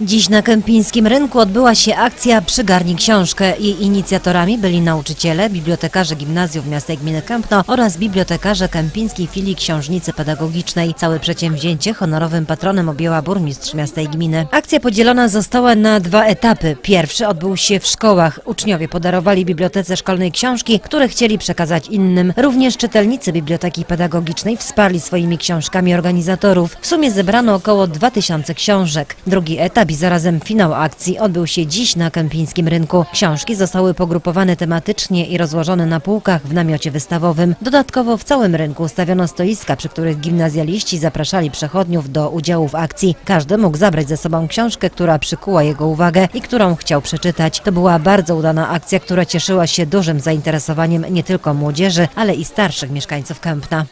Dziś na Kępińskim Rynku odbyła się akcja Przygarnij książkę. Jej inicjatorami byli nauczyciele, bibliotekarze gimnazjów miasta i gminy Kępno oraz bibliotekarze Kępińskiej Filii Książnicy Pedagogicznej. Całe przedsięwzięcie honorowym patronem objęła burmistrz miasta i gminy. Akcja podzielona została na dwa etapy. Pierwszy odbył się w szkołach. Uczniowie podarowali bibliotece szkolnej książki, które chcieli przekazać innym. Również czytelnicy Biblioteki Pedagogicznej wsparli swoimi książkami organizatorów. W sumie zebrano około 2000 książek. Drugi etap i zarazem finał akcji odbył się dziś na Kępińskim Rynku. Książki zostały pogrupowane tematycznie i rozłożone na półkach w namiocie wystawowym. Dodatkowo w całym rynku ustawiono stoiska, przy których gimnazjaliści zapraszali przechodniów do udziału w akcji. Każdy mógł zabrać ze sobą książkę, która przykuła jego uwagę i którą chciał przeczytać. To była bardzo udana akcja, która cieszyła się dużym zainteresowaniem nie tylko młodzieży, ale i starszych mieszkańców Kępna.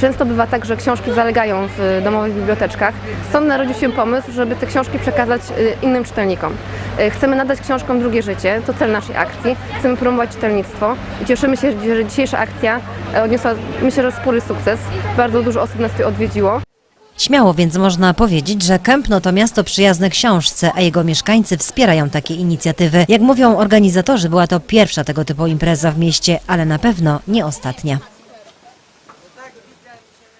Często bywa tak, że książki zalegają w domowych biblioteczkach. Stąd narodził się pomysł, żeby te książki przekazać y, innym czytelnikom. Y, Chcemy nadać książkom drugie życie, to cel naszej akcji. Chcemy promować czytelnictwo i cieszymy się, że dzisiejsza akcja e, odniosła, myślę, że spory sukces. Bardzo dużo osób nas tutaj odwiedziło. Śmiało więc można powiedzieć, że Kępno to miasto przyjazne książce, a jego mieszkańcy wspierają takie inicjatywy. Jak mówią organizatorzy, była to pierwsza tego typu impreza w mieście, ale na pewno nie ostatnia. Güzel bir.